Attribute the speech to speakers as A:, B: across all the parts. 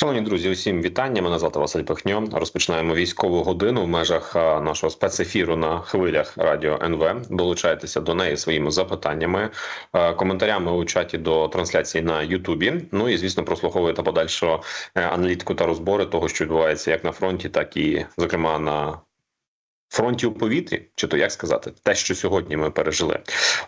A: Шановні друзі, усім вітання. Мене звати Василь Пихньо. Розпочинаємо військову годину в межах нашого спецефіру на хвилях радіо НВ. Долучайтеся до неї своїми запитаннями, коментарями у чаті до трансляції на Ютубі. Ну і звісно, прослуховуєте подальшу е, аналітику та розбори того, що відбувається як на фронті, так і зокрема на. Фронті у повітрі, чи то як сказати, те, що сьогодні ми пережили.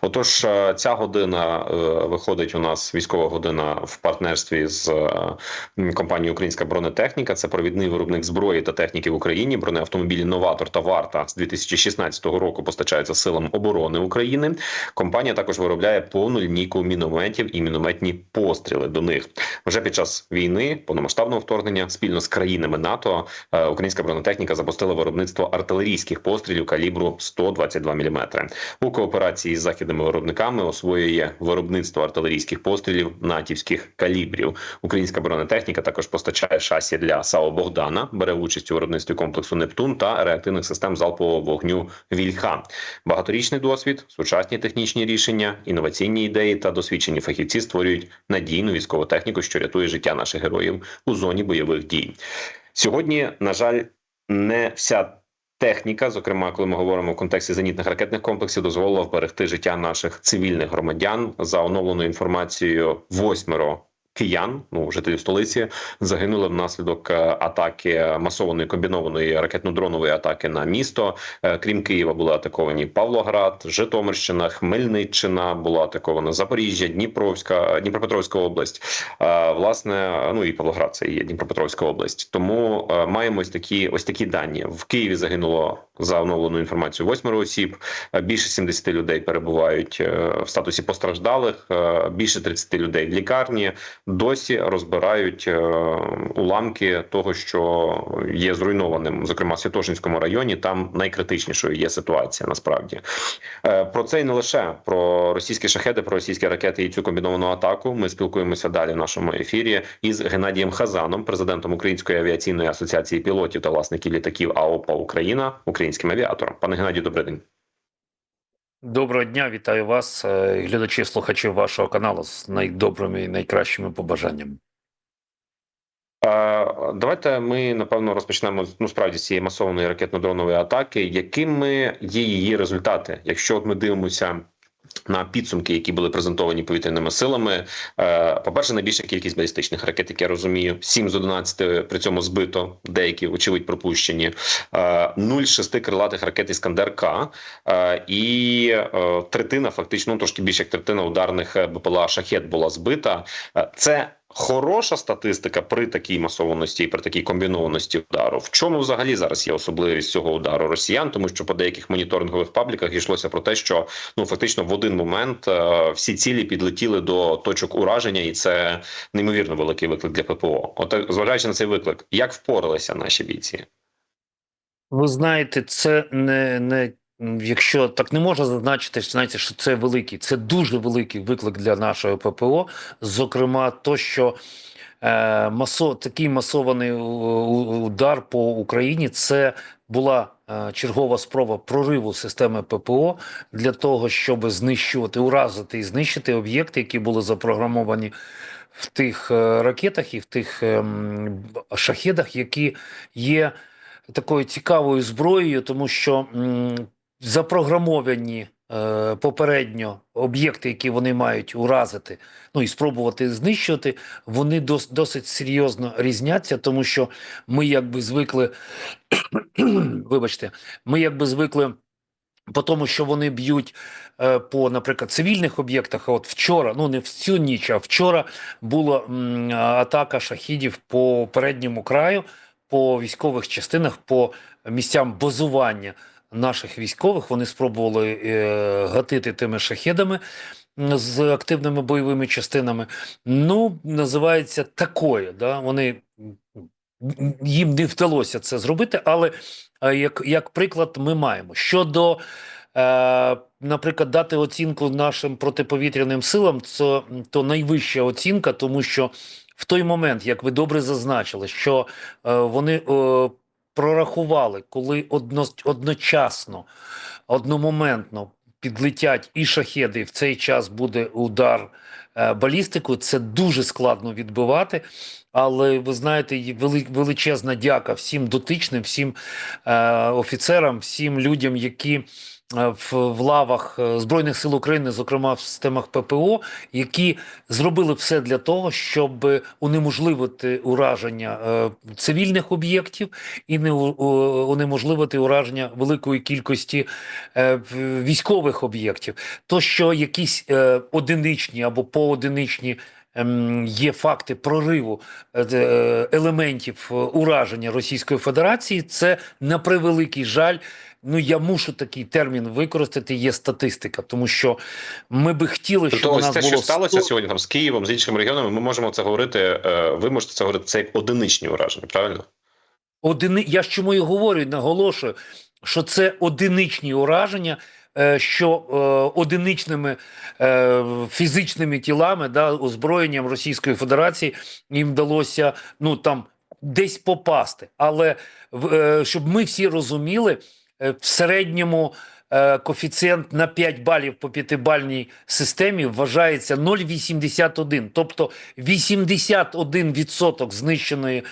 A: Отож, е, ця година е, виходить у нас військова година в партнерстві з е, компанією Українська бронетехніка. Це провідний виробник зброї та техніки в Україні. Бронеавтомобілі Новатор та Варта з 2016 року постачаються силам оборони України. Компанія також виробляє повну лінійку мінометів і мінометні постріли до них. Вже під час війни повномасштабного вторгнення спільно з країнами НАТО українська бронетехніка запустила виробництво артилерійських пострілів калібру 122 мм. У кооперації з західними виробниками освоює виробництво артилерійських пострілів натівських калібрів. Українська бронетехніка також постачає шасі для САО Богдана, бере участь у виробництві комплексу Нептун та реактивних систем залпового вогню Вільха. Багаторічний досвід, сучасні технічні рішення, інноваційні ідеї та досвідчені фахівці створюють надійну військову техніку, що рятує життя наших героїв у зоні бойових дій. Сьогодні, на жаль, не вся техніка, зокрема, коли ми говоримо в контексті зенітних ракетних комплексів, дозволила вберегти життя наших цивільних громадян за оновленою інформацією восьмеро. Киян, ну жителів столиці, загинули внаслідок е, атаки масованої комбінованої ракетно-дронової атаки на місто. Е, Крім Києва, були атаковані Павлоград, Житомирщина, Хмельниччина, була атакована Запоріжжя, Дніпровська, Дніпропетровська область. Е, Власне, ну і Павлоград це є Дніпропетровська область. Тому е, маємо ось такі ось такі дані. В Києві загинуло за оновленою інформацією восьмеро осіб. Е, Більше 70 людей перебувають е, в статусі постраждалих. е, Більше 30 людей в лікарні досі розбирають е, уламки того, що є зруйнованим, зокрема в Святошинському районі. Там найкритичнішою є ситуація. Насправді Е, про це і не лише про російські шахеди, про російські ракети і цю комбіновану атаку. Ми спілкуємося далі в нашому ефірі із Геннадієм Хазаном, президентом Української авіаційної асоціації пілотів та власників літаків АОПА Україна, українським авіатором. Пане Геннадію, добрий день.
B: Доброго дня, вітаю вас, е, глядачі слухачів слухачі вашого каналу з найдобрими і найкращими побажаннями.
A: Давайте ми напевно розпочнемо ну справді з цієї масованої ракетно-дронової атаки. Якими є її результати? Якщо от ми дивимося на підсумки, які були презентовані повітряними силами, е, по-перше, найбільша кількість балістичних ракет, як я розумію, 7 з 11 при цьому збито, деякі очевидь пропущені. Е, 0 з 6 крилатих ракет Іскандер К е, і е, третина, фактично, ну, трошки більше як третина ударних е, БПЛА шахет була збита. Е, Це Хороша статистика при такій масованості і при такій комбінованості удару. В чому взагалі зараз є особливість цього удару росіян? Тому що по деяких моніторингових пабліках йшлося про те, що ну фактично в один момент е, всі цілі підлетіли до точок ураження, і це неймовірно великий виклик для ППО. От е, зважаючи на цей виклик, як впоралися наші бійці?
B: Ви знаєте, це не, не якщо так не можна зазначити, знаєте, що це великий, це дуже великий виклик для нашого ППО. Зокрема, то, що е, масо, такий масований удар по Україні, це була е, чергова спроба прориву системи ППО для того, щоб знищувати, уразити і знищити об'єкти, які були запрограмовані в тих е, ракетах і в тих ем, шахедах, які є такою цікавою зброєю, тому що запрограмовані е, попередньо об'єкти, які вони мають уразити, ну і спробувати знищувати, вони дос, досить серйозно різняться, тому що ми якби звикли, вибачте, ми якби звикли. По тому, що вони б'ють е, по, наприклад, цивільних об'єктах. От вчора, ну не в цю ніч, а вчора була атака шахідів по передньому краю, по військових частинах, по місцям базування наших військових. Вони спробували е, гатити тими шахедами з активними бойовими частинами. Ну, називається такое. Да? Вони їм не вдалося це зробити, але е, як, як приклад, ми маємо щодо. Е, наприклад, дати оцінку нашим протиповітряним силам, це то найвища оцінка, тому що в той момент, як ви добре зазначили, що е, вони е, прорахували, коли одно, одночасно, одномоментно підлетять і шахеди, в цей час буде удар е, балістику. Це дуже складно відбивати. Але ви знаєте, величезна дяка всім дотичним, всім е, офіцерам, всім людям, які в, в лавах е, Збройних сил України, зокрема в системах ППО, які зробили все для того, щоб унеможливити ураження е, цивільних об'єктів і не унеможливити ураження великої кількості е, військових об'єктів. То, що якісь е, одиничні або поодиничні є факти прориву е, е, елементів е, ураження Російської Федерації, це на превеликий жаль. Ну, я мушу такий термін використати. Є статистика, тому що ми би хотіли, щоб
A: Тобто,
B: у нас
A: те,
B: було
A: що сталося сьогодні там з Києвом, з іншими регіонами, ми можемо це говорити. Ви можете це говорити це як одиничні ураження, правильно?
B: Одини... Я ж чому і говорю, наголошую, що це одиничні ураження, що е, одиничними е, фізичними тілами, да, озброєнням Російської Федерації їм вдалося ну там десь попасти. Але е, щоб ми всі розуміли, е, в середньому. е, Коефіцієнт на 5 балів по п'ятибальній системі вважається 0,81. Тобто 81% знищеної е,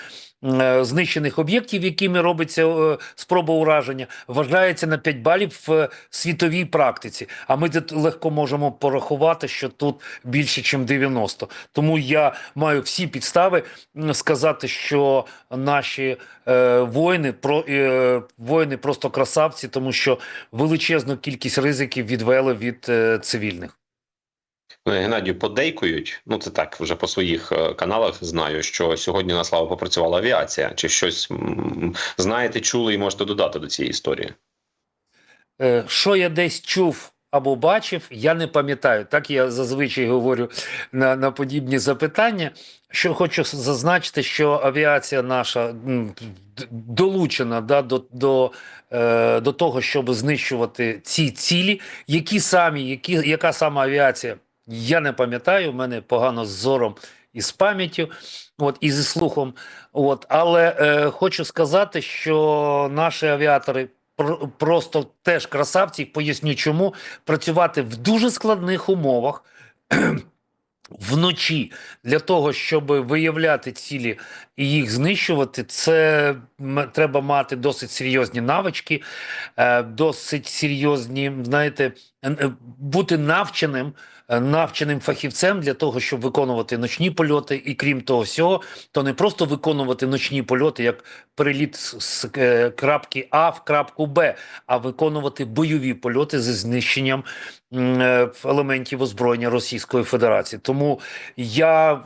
B: знищених об'єктів, якими робиться е, спроба ураження, вважається на 5 балів в світовій практиці. А ми тут легко можемо порахувати, що тут більше, ніж 90. Тому я маю всі підстави сказати, що наші е, воїни про е, воїни просто красавці, тому що величезну кількість ризиків відвели від е, цивільних.
A: Ну, Геннадію подейкують. Ну це так вже по своїх е, каналах знаю, що сьогодні на славу попрацювала авіація. Чи щось знаєте, чули і можете додати до цієї історії?
B: Е, Що я десь чув або бачив, я не пам'ятаю. Так я зазвичай говорю на, на подібні запитання. Що хочу зазначити, що авіація наша долучена да, до, до, е, до того, щоб знищувати ці цілі, які самі, які, яка сама авіація, я не пам'ятаю. в мене погано з зором і з пам'яттю, от і зі слухом. От, але е, хочу сказати, що наші авіатори пр- просто теж красавці. Поясню, чому працювати в дуже складних умовах. Вночі для того, щоб виявляти цілі і їх знищувати, це треба мати досить серйозні навички, е, досить серйозні, знаєте, е, бути навченим, е, навченим фахівцем для того, щоб виконувати ночні польоти. І крім того всього, то не просто виконувати ночні польоти, як переліт з, крапки А в крапку Б, а виконувати бойові польоти зі знищенням елементів озброєння Російської Федерації. Тому я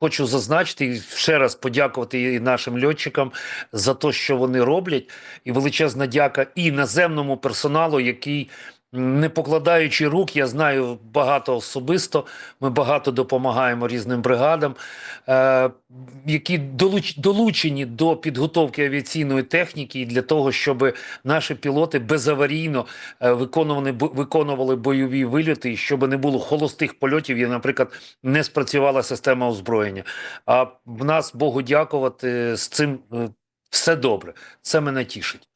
B: хочу зазначити і ще раз подякувати і нашим льотчикам за те, що вони роблять, і величезна дяка і наземному персоналу, який. Не покладаючи рук, я знаю багато особисто. Ми багато допомагаємо різним бригадам, е, які долуч, долучені до підготовки авіаційної техніки і для того, щоб наші пілоти безаварійно е, виконували, виконували бойові вильоти, щоб не було холостих польотів, і, наприклад, не спрацювала система озброєння. А в нас Богу дякувати з цим е, все добре. Це мене тішить.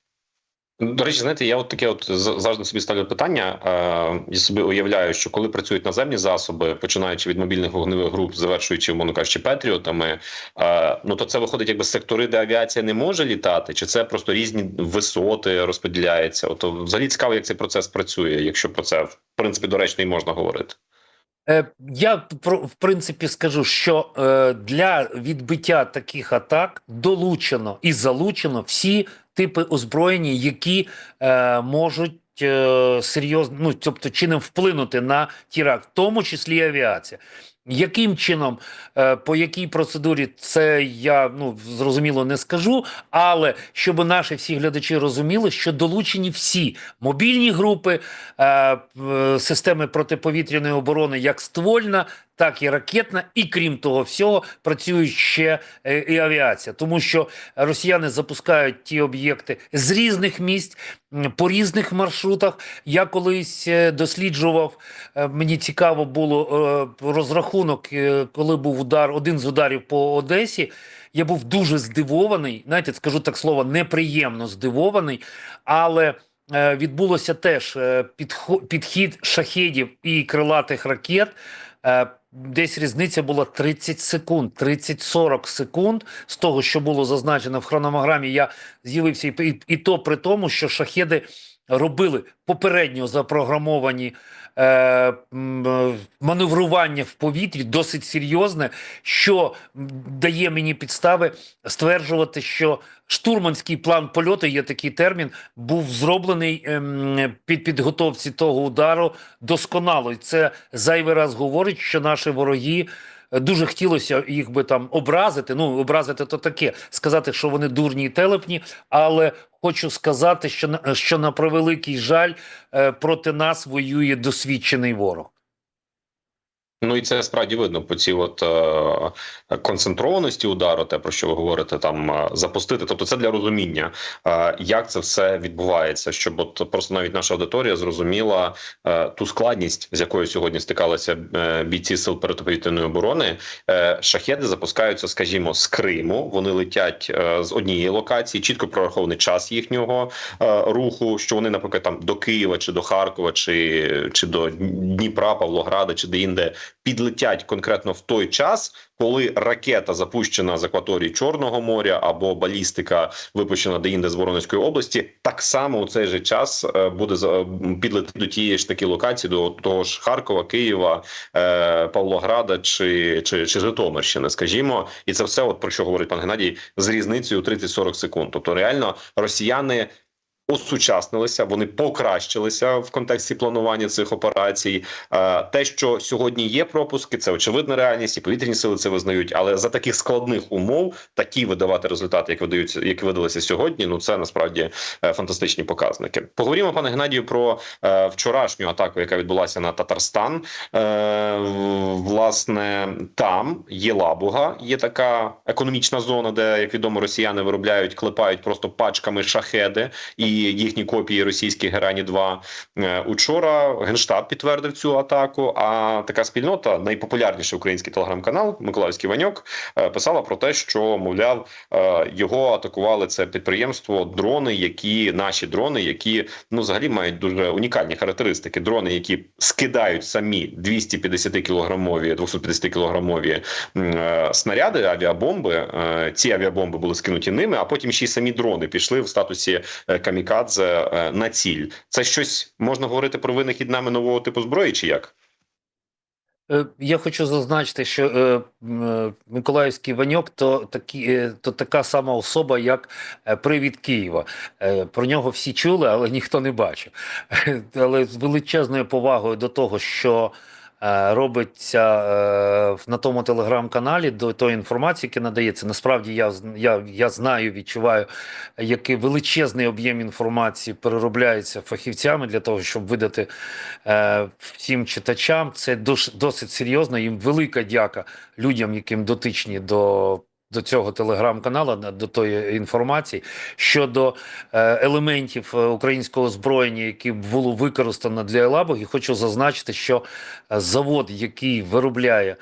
A: До речі, знаєте, я от таке от завжди собі ставлю питання. Е, я собі уявляю, що коли працюють наземні засоби, починаючи від мобільних вогневих груп, завершуючи, умовно кажучи, петріотами, е, ну то це виходить якби сектори, де авіація не може літати, чи це просто різні висоти розподіляється? От взагалі цікаво, як цей процес працює, якщо про це в принципі доречно і можна говорити.
B: Е, Я в принципі скажу, що е, для відбиття таких атак долучено і залучено всі типи озброєння, які е, можуть е, серйозно, ну тобто чином вплинути на тірак, в тому числі авіація. Яким чином, е, по якій процедурі, це я ну зрозуміло не скажу, але щоб наші всі глядачі розуміли, що долучені всі мобільні групи, е, в- системи протиповітряної оборони, як ствольна, так і ракетна, і крім того всього, працюють ще е, і авіація, тому що росіяни запускають ті об'єкти з різних місць по різних маршрутах. Я колись е, досліджував. е, Мені цікаво було розрахунок, коли був удар, один з ударів по Одесі. Я був дуже здивований. Знаєте, скажу так слово, неприємно здивований, але. Відбулося теж підхід шахедів і крилатих ракет Десь різниця була 30 секунд, 30-40 секунд з того, що було зазначено в хрономограмі. Я з'явився, і, і, і то при тому, що шахеди робили попередньо запрограмовані е, е, маневрування в повітрі досить серйозне, що дає мені підстави стверджувати, що штурманський план польоту є такий термін, був зроблений ем, під підготовці того удару досконало. І це зайвий раз говорить, що наші вороги. Дуже хотілося їх би там образити. Ну, образити то таке, сказати, що вони дурні і телепні. Але хочу сказати, що на що на превеликий жаль е, проти нас воює досвідчений ворог.
A: Ну і це справді видно по цій от е, концентрованості удару, те про що ви говорите, там е, запустити. Тобто, це для розуміння, е, як це все відбувається, щоб от просто навіть наша аудиторія зрозуміла е, ту складність, з якою сьогодні стикалися е, бійці сил протиповітряної оборони. Е, шахеди запускаються, скажімо, з Криму. Вони летять е, з однієї локації, чітко прорахований час їхнього е, руху. Що вони, наприклад, там до Києва чи до Харкова, чи, чи до Дніпра, Павлограда, чи де-інде підлетять конкретно в той час, коли ракета запущена з акваторії Чорного моря або балістика випущена деінде з Воронезької області, так само у цей же час е, буде підлетіти до тієї ж таки локації, до того ж Харкова, Києва, е, Павлограда чи, чи, чи Житомирщини, скажімо, і це все, от про що говорить пан Геннадій, з різницею 30-40 секунд. Тобто, реально росіяни осучаснилися, вони покращилися в контексті планування цих операцій. Е, Те, що сьогодні є пропуски, це очевидна реальність, і повітряні сили це визнають. Але за таких складних умов такі видавати результати, як видаються, які видалися сьогодні. Ну це насправді е, фантастичні показники. Поговоримо, пане Геннадію, про е, вчорашню атаку, яка відбулася на Татарстан. Власне, там є Лабуга, є така економічна зона, де, як відомо, росіяни виробляють, клепають просто пачками шахеди і їхні копії російські Герані 2 Е, Учора генштаб підтвердив цю атаку. А така спільнота, найпопулярніший український телеграм-канал Миколаївський Ваньок, е, писала про те, що мовляв е, його атакували це підприємство. Дрони, які наші дрони, які ну взагалі мають дуже унікальні характеристики. Дрони, які скидають самі 250 кілограмові, 250 кілограмові снаряди, авіабомби. Ці авіабомби були скинуті ними, а потім ще й самі дрони пішли в статусі е, камікадзе е, на ціль. Це щось можна говорити про винахід нами нового типу зброї, чи як?
B: Е, Я хочу зазначити, що е, е, Миколаївський Ваньок то такі, е, то така сама особа, як е, Привід Києва. Е, Про нього всі чули, але ніхто не бачив. Але з величезною повагою до того, що е, робиться е, на тому телеграм-каналі, до тої інформації, яка надається. Насправді я, я, я знаю, відчуваю, який величезний об'єм інформації переробляється фахівцями для того, щоб видати е, всім читачам. Це досить серйозно. Їм велика дяка людям, яким дотичні до. До цього телеграм-каналу, до тої інформації щодо е, елементів е, українського озброєння, які було використано для Елабуги, хочу зазначити, що е, завод, який виробляє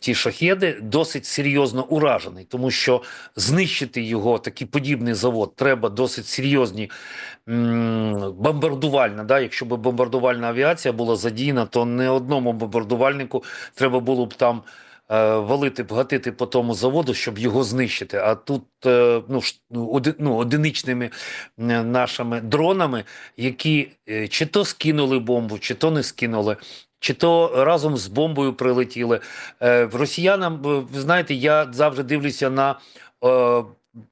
B: ті шахеди, досить серйозно уражений, тому що знищити його, такий подібний завод, треба досить серйозні бомбардувальна. Да? Якщо б бомбардувальна авіація була задіяна, то не одному бомбардувальнику треба було б там. Е, Валити, гатити по тому заводу, щоб його знищити. А тут е, ну, ну, оди, ну, одиничними е, нашими дронами, які чи то скинули бомбу, чи то не скинули, чи то разом з бомбою прилетіли. Росіянам, ви знаєте, я завжди дивлюся на е,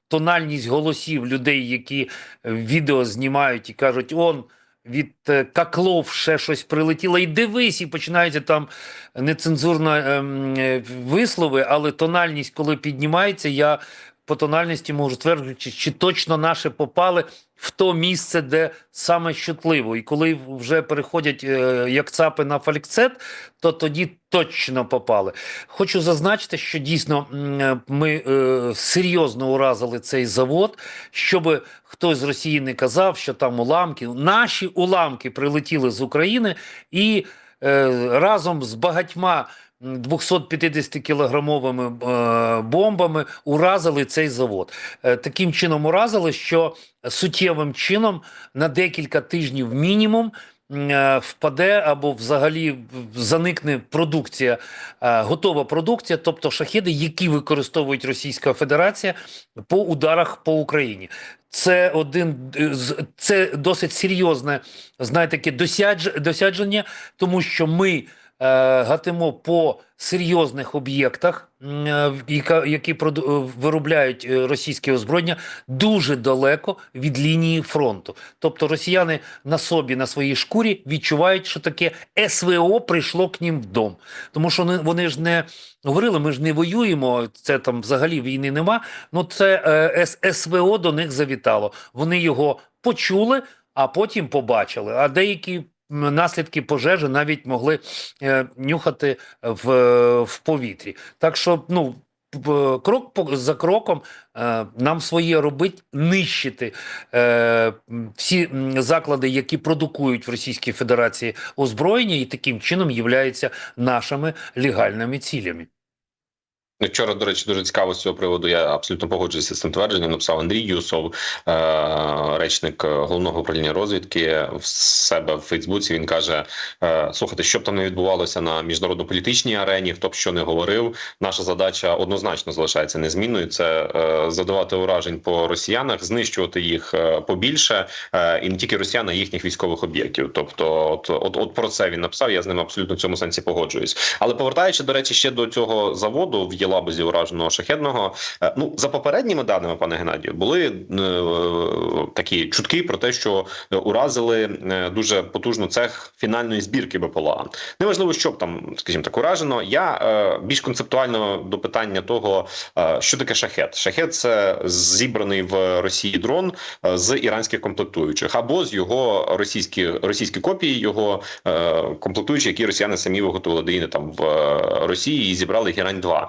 B: тональність голосів людей, які відео знімають і кажуть: он. Від е, каклов ще щось прилетіло, і дивись, і починаються там нецензурно ем, е, вислови, але тональність, коли піднімається, я по тональності можу стверджувати, чи, точно наші попали в то місце, де саме чутливо. І коли вже переходять е, як цапи на фалькцет, то тоді точно попали. Хочу зазначити, що дійсно е, ми е, серйозно уразили цей завод, щоб хтось з Росії не казав, що там уламки. Наші уламки прилетіли з України і е, разом з багатьма. 250-кілограмовими е, бомбами уразили цей завод. Е, таким чином уразили, що суттєвим чином на декілька тижнів мінімум е, впаде або взагалі заникне продукція, готова продукція, тобто шахеди, які використовують Російська Федерація по ударах по Україні. Це один це досить серйозне, знаєте, таке досядж, досядження, тому що ми гатимо по серйозних об'єктах, е, які е, виробляють е, російське озброєння, дуже далеко від лінії фронту. Тобто росіяни на собі, на своїй шкурі відчувають, що таке СВО прийшло к ним в дом. Тому що вони, ж не говорили, ми ж не воюємо, це там взагалі війни нема. Ну це е, СВО до них завітало. Вони його почули, а потім побачили. А деякі наслідки пожежі навіть могли е, нюхати в, в повітрі. Так що, ну. Крок за кроком е, нам своє робить нищити е, всі заклади, які продукують в Російській Федерації озброєння, і таким чином являються нашими легальними цілями.
A: Вчора, до речі, дуже цікаво з цього приводу. Я абсолютно погоджуюся з цим твердженням. Написав Андрій Юсов, е- речник головного управління розвідки в себе в Фейсбуці. Він каже: е- слухайте, що б там не відбувалося на міжнародно-політичній арені, хто б що не говорив. Наша задача однозначно залишається незмінною. Це е- задавати уражень по росіянах, знищувати їх побільше, і не тільки росіян, а їхніх військових об'єктів. Тобто, от, от, от про це він написав. Я з ним абсолютно в цьому сенсі погоджуюсь. Але повертаючи до речі, ще до цього заводу в Єлабузі ураженого шахедного. е, Ну за попередніми даними, пане Геннадію, були е, такі чутки про те, що е, уразили дуже потужно цех фінальної збірки БПЛА. Неважливо, що б там, скажімо так, уражено. Я більш концептуально до питання того, що таке шахет. Шахет це зібраний в Росії дрон з іранських комплектуючих або з його російські російські копії його комплектуючі, які росіяни самі виготовили де там в Росії і зібрали їх Ірань 2 М,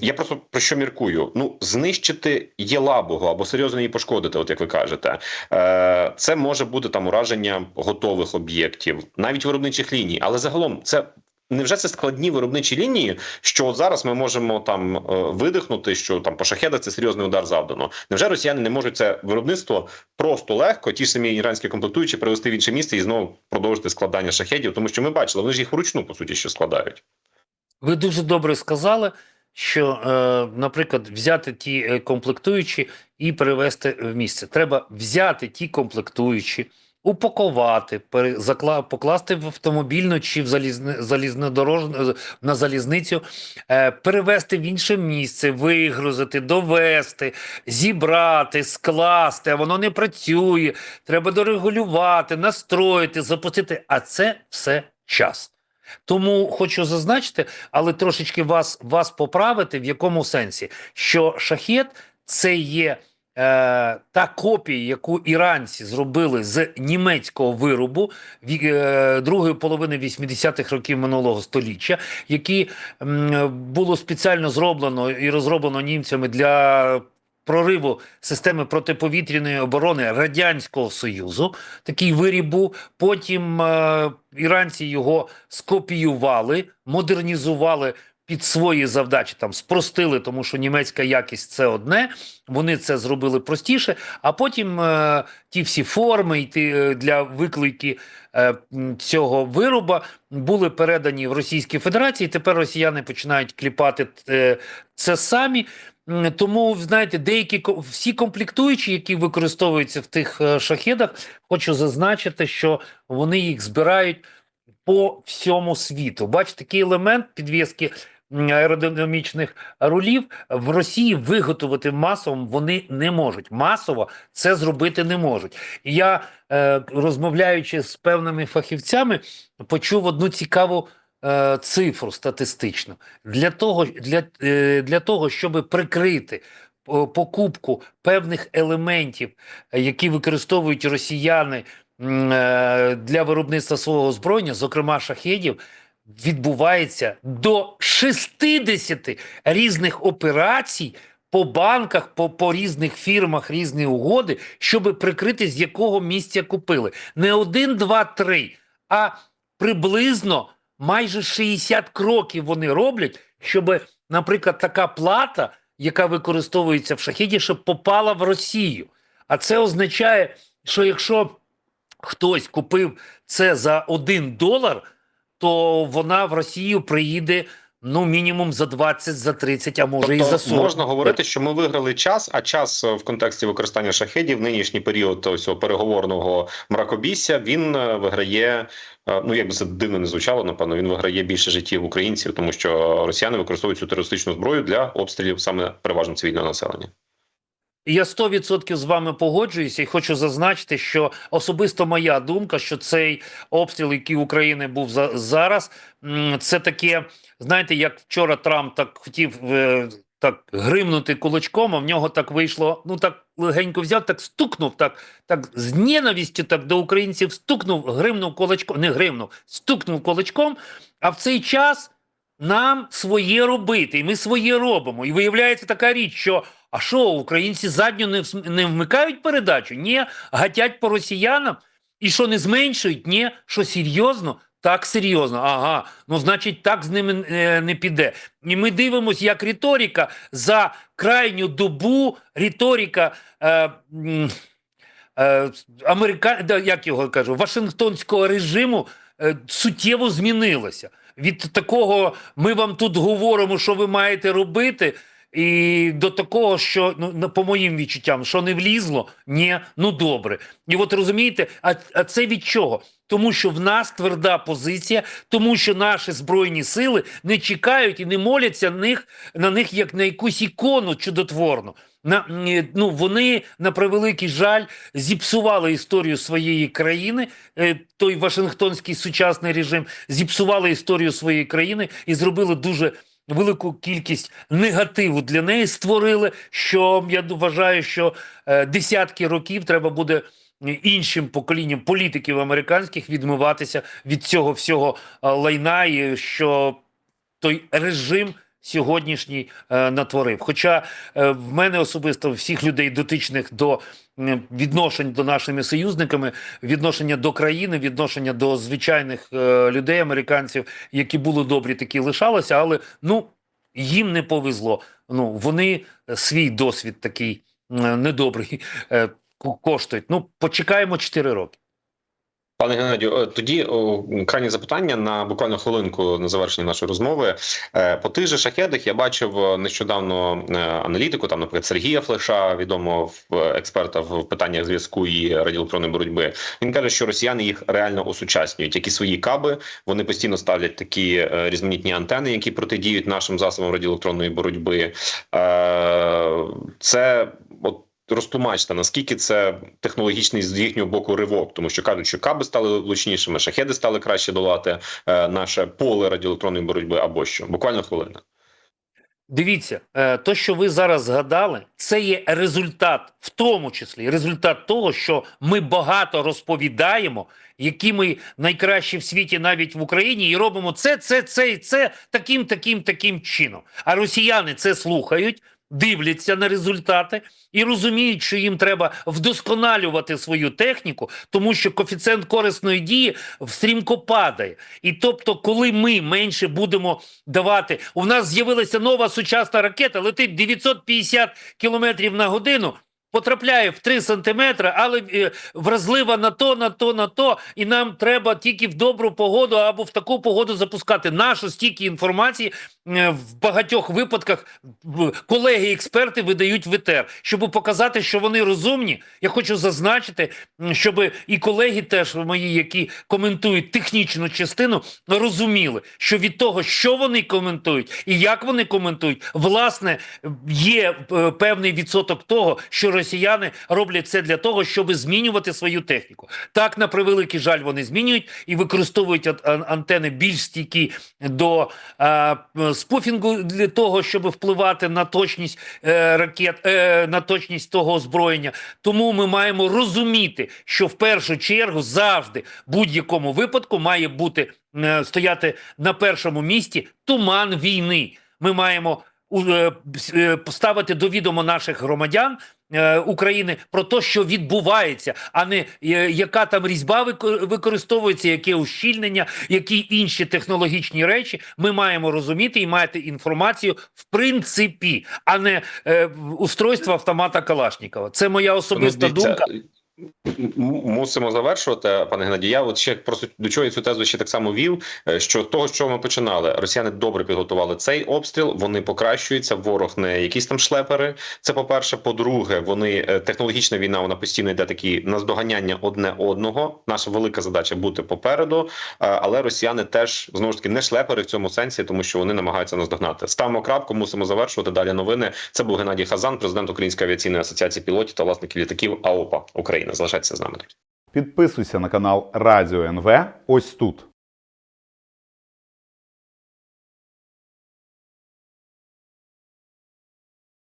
A: Я просто про що міркую? Ну знищити Єлабугу або серйозно її пошкодити, от як ви кажете, е, це може бути там ураження готових об'єктів, навіть виробничих ліній, але загалом це. Невже це складні виробничі лінії, що от зараз ми можемо там е, видихнути, що там по шахедах це серйозний удар завдано? Невже росіяни не можуть це виробництво просто легко, ті ж самі іранські комплектуючі привезти в інше місце і знову продовжити складання шахедів? Тому що ми бачили, вони ж їх вручну по суті що складають.
B: Ви дуже добре сказали, що, е, наприклад, взяти ті е, комплектуючі і перевести в місце. Треба взяти ті комплектуючі, упакувати, покласти в автомобільну чи в залізнодорожну на залізницю, е, перевести в інше місце, вигрузити, довести, зібрати, скласти, а воно не працює. Треба дорегулювати, настроїти, запустити. А це все час. Тому хочу зазначити, але трошечки вас, вас поправити, в якому сенсі, що шахет це є е, та копія, яку іранці зробили з німецького виробу ві- е, другої половини 80-х років минулого століття, які м, було спеціально зроблено і розроблено німцями для прориву системи протиповітряної оборони Радянського Союзу. Такий виріб був. Потім е, іранці його скопіювали, модернізували під свої завдачі, там спростили, тому що німецька якість це одне. Вони це зробили простіше. А потім е, ті всі форми ті, е, для виклики е, цього вироба були передані в Російській Федерації. Тепер росіяни починають кліпати е, це самі. Тому, знаєте, деякі всі комплектуючі, які використовуються в тих е, шахедах, хочу зазначити, що вони їх збирають по всьому світу. Бачите, такий елемент підв'язки аеродинамічних рулів в Росії виготовити масово вони не можуть. Масово це зробити не можуть. Я, е, розмовляючи з певними фахівцями, почув одну цікаву е, цифру статистичну. Для того, для, е, для того щоб прикрити покупку певних елементів, е, які використовують росіяни е, для виробництва свого озброєння, зокрема шахедів, відбувається до 60 різних операцій по банках, по, по різних фірмах, різні угоди, щоб прикрити, з якого місця купили. Не один, два, три, а приблизно майже 60 кроків вони роблять, щоб, наприклад, така плата, яка використовується в шахіді, щоб попала в Росію. А це означає, що якщо хтось купив це за 1 долар, то вона в Росію приїде ну мінімум за 20, за 30, а може і за
A: Тобто
B: 40.
A: можна говорити, що ми виграли час, а час в контексті використання шахедів, нинішній період ось переговорного мракобісся, він е, виграє. е, Ну, як би це дивно не звучало, напевно, він виграє більше життів українців, тому що росіяни використовують цю терористичну зброю для обстрілів саме переважно цивільного населення.
B: Я 100% з вами погоджуюся і хочу зазначити, що особисто моя думка, що цей обстріл, який України був за, зараз, це таке, знаєте, як вчора Трамп так хотів е, так гримнути кулачком, а в нього так вийшло. Ну так легенько взяв, так стукнув, так, так з ненавістю так до українців стукнув, гримнув кулачком, не гримнув, стукнув кулачком. А в цей час нам своє робити, і ми своє робимо. І виявляється така річ, що а що, українці задню не, не вмикають передачу? Ні, гатять по росіянам. І що не зменшують? Ні, що серйозно? Так серйозно. Ага, ну значить, так з ними е, не піде. І ми дивимося, як риторика за крайню добу, риторика е, е, америка... як його кажу, Вашингтонського режиму е, суттєво змінилася. Від такого ми вам тут говоримо, що ви маєте робити. І до такого, що ну по моїм відчуттям, що не влізло, ні, ну добре. І от розумієте, а, а це від чого? Тому що в нас тверда позиція, тому що наші збройні сили не чекають і не моляться на них на них як на якусь ікону чудотворну. На ну вони на превеликий жаль зіпсували історію своєї країни. е, Той Вашингтонський сучасний режим зіпсували історію своєї країни і зробили дуже велику кількість негативу для неї. Створили, що я вважаю, що е, десятки років треба буде іншим поколінням політиків американських відмиватися від цього всього е, лайна, і що той режим сьогоднішній е, натворив. Хоча е, в мене особисто всіх людей, дотичних до відношень до нашими союзниками, відношення до країни, відношення до звичайних е, людей, американців, які були добрі, такі лишалося, але ну їм не повезло. Ну вони свій досвід такий недобрий коштують. Ну почекаємо 4 роки.
A: Пане Геннадію, е, тоді о, крайнє запитання на буквально хвилинку на завершення нашої розмови. Е, По тих же шахедах я бачив е, нещодавно аналітику, там, наприклад, Сергія Флеша, відомого експерта в питаннях зв'язку і радіоелектронної боротьби. Він каже, що росіяни їх реально осучаснюють, як і свої каби. Вони постійно ставлять такі різноманітні антени, які протидіють нашим засобам радіоелектронної боротьби. Це от. Розтлумачте, наскільки це технологічний з їхнього боку ривок, тому що кажуть, що каби стали влучнішими, шахеди стали краще долати е, наше поле радіоелектронної боротьби або що. Буквально хвилина.
B: Дивіться, е, то, що ви зараз згадали, це є результат, в тому числі результат того, що ми багато розповідаємо, які ми найкращі в світі, навіть в Україні, і робимо це, це, це і це таким, таким, таким чином. А росіяни це слухають. Дивляться на результати і розуміють, що їм треба вдосконалювати свою техніку, тому що коефіцієнт корисної дії стрімко падає. І тобто, коли ми менше будемо давати, у нас з'явилася нова сучасна ракета, летить 950 кілометрів на годину. Потрапляє в 3 сантиметри, але е, вразлива на то, на то, на то, і нам треба тільки в добру погоду або в таку погоду запускати. Нашу стільки інформації е, в багатьох випадках колеги-експерти видають в щоб показати, що вони розумні. Я хочу зазначити, щоб і колеги теж мої, які коментують технічну частину, розуміли, що від того, що вони коментують і як вони коментують, власне, є е, певний відсоток того, що росіяни роблять це для того, щоб змінювати свою техніку. Так, на превеликий жаль, вони змінюють і використовують ан- ан- антени більш стійкі до е, спуфінгу для того, щоб впливати на точність е, ракет, е, на точність того озброєння. Тому ми маємо розуміти, що в першу чергу завжди будь-якому випадку має бути е, стояти на першому місці туман війни. Ми маємо е, с- е, поставити до відома наших громадян е, України про те, що відбувається, а не е, яка там різьба використовується, яке ущільнення, які інші технологічні речі. Ми маємо розуміти і мати інформацію в принципі, а не е, устройство автомата Калашникова. Це моя особиста думка.
A: Мусимо завершувати, пане Геннадій. Я от ще просто до чого я цю тезу ще так само вів. е, Що того, чого ми починали, росіяни добре підготували цей обстріл. Вони покращуються. Ворог не якісь там шлепери. Це по перше. По-друге, вони е, технологічна війна. Вона постійно йде такі наздоганяння одне одного. Наша велика задача бути попереду. Е, Але росіяни теж знову ж таки не шлепери в цьому сенсі, тому що вони намагаються наздогнати. Ставимо крапку, мусимо завершувати далі. Новини. Це був Геннадій Хазан, президент Української авіаційної асоціації пілотів та власників літаків АОПА України. Залишайтеся з нами. друзі.
C: Підписуйся на канал Радіо НВ ось тут.